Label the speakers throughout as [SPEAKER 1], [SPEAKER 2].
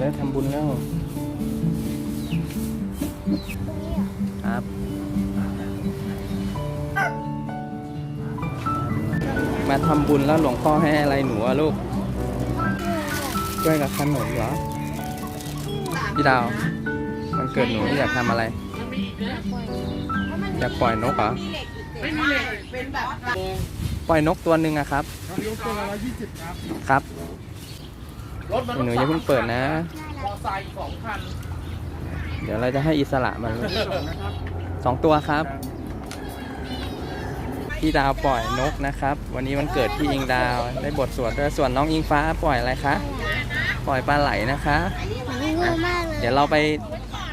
[SPEAKER 1] แล้วทำบุญแล้วครับมาทำบุญแล้วหลวงพ่อให้อะไรหนูอะลูกช่วยกับขนมเหรอ พี่ดาว มันเกิดหนูอยากทำอะไร อยากปล่อยนกเหรอ ปล่อยนกตัวหนึ่งอะครับ
[SPEAKER 2] ยกตัวละร้อยยี่สิบครับ
[SPEAKER 1] ครับ
[SPEAKER 2] รถมัน
[SPEAKER 1] หนูอย่าเพิ่งเปิดนะ
[SPEAKER 2] มอไซค์สองคัน
[SPEAKER 1] เดี๋ยวเราจะให้อิสระมัน
[SPEAKER 2] นะครับ
[SPEAKER 1] สองตัวครับ พี่ดาวปล่อยนกนะครับ วันนี้วันเกิดพี่อิงดาวได้บทสวดด้วยส่วนน้องอิงฟ้าปล่อยอะไรคะ ปล่อยปลาไหลนะคะ
[SPEAKER 3] ไม่รู้มากเลย
[SPEAKER 1] เดี๋ยวเราไป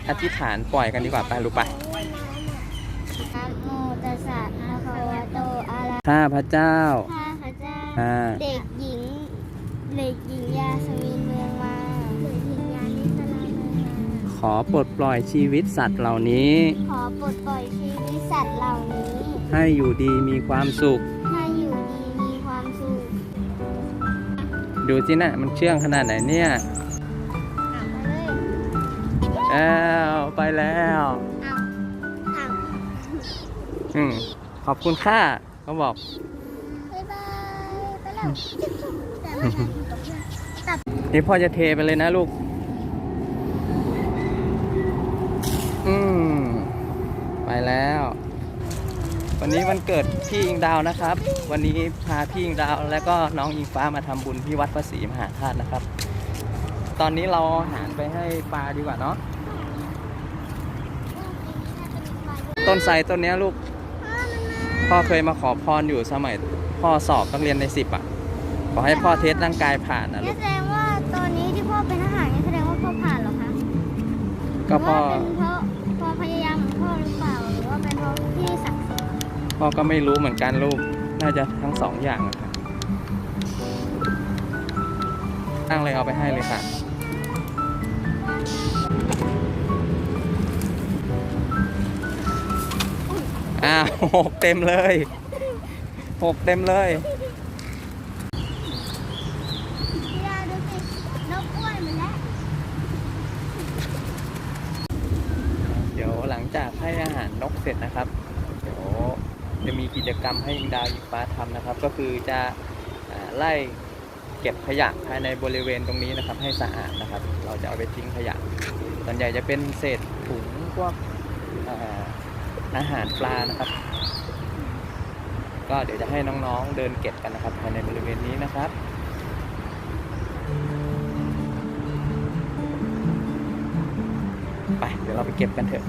[SPEAKER 1] อธิษฐานปล่อยกันดีกว่าไปลูกไป
[SPEAKER 3] นะโมตัสสะภะคะวะโตอะระ
[SPEAKER 1] ข้าพระเจ้า
[SPEAKER 3] ข้าพระเจ้า
[SPEAKER 1] อ่า
[SPEAKER 3] เด็กหญิง เด็กหญิงยาสมินเมืองมาเด็กหญิงยานิสลาเมืองมา
[SPEAKER 1] ขอปลดปล่อยชีวิตสัตว์เหล่านี้
[SPEAKER 3] ขอปลดปล่อยชีวิตสัตว์เหล่านี้
[SPEAKER 1] ให้อยู่ดีมีความสุข
[SPEAKER 3] ให้อยู่ดีมีความสุข
[SPEAKER 1] ดูสินะมันเชื่องขนาดไหนเนี่ย
[SPEAKER 3] อ่านไปเลย
[SPEAKER 1] แล้วไปแล้ว
[SPEAKER 3] อ้าวอ้าว
[SPEAKER 1] อืมขอบคุณค่าเขาบอก
[SPEAKER 3] บ๊ายบายไปแล้วแต่ไม่ทันตก เลยตับ
[SPEAKER 1] นี่พ่อจะเทไปเลยนะลูก อืม ไปแล้ว วันนี้วันเกิดพี่อิงดาวนะครับ วันนี้พาพี่อิงดาวและก็น้องอิงฟ้ามาทำบุญที่วัดพระศรีมหาธาตุนะครับ ตอนนี้เราอาหารไปให้ปลาดีกว่าเนาะ ต้นไทรต้นนี้ลูก พ่อเคยมาขอพรอยู่สมัยพ่อสอบต้องเรียนในสิบอะ ขอให้พ่อเทสร่างกายผ่านนะลูก
[SPEAKER 3] แสดงว่า ตอนนี้ที่พ่อเป็นทหารนี่แสดงว่าพ่อผ่านเหรอคะ
[SPEAKER 1] ก็พ่อ
[SPEAKER 3] หรือว่าเป็นเพราะเพราะพยายามของพ่อหรือเปล่าหรือว่าเป็นเพราะที่ศักดิ์สิทธิ์
[SPEAKER 1] พ่อก็ไม่รู้เหมือนกันลูกน่าจะทั้งสองอย่างอะค่ะตั้งเลยเอาไปให้เลยค่ะ อ้าวหกเต็มเลยหกเต็มเลย
[SPEAKER 3] พี่ดาดูสินกอ้วนเหมือนแล้ว
[SPEAKER 1] เดี๋ยวหลัง จากให้อาหารนกเสร็จนะครับ เดี๋ยวจะมีกิจกรรมให้ยิงดาวยิงฟ้าทำนะครับ ก็คือจะไล่เก็บขยะภายในบริเวณตรงนี้นะครับ ให้สะอาดนะครับ เราจะเอาไปทิ้งขยะส่วนใหญ่จะเป็นเศษถุงพวกอาหารปลานะครับ ก็เดี๋ยวจะให้น้องๆเดินเก็บกันนะครับภายในบริเวณนี้นะครับไปเดี๋ยวเราไปเก็บกันเถอะ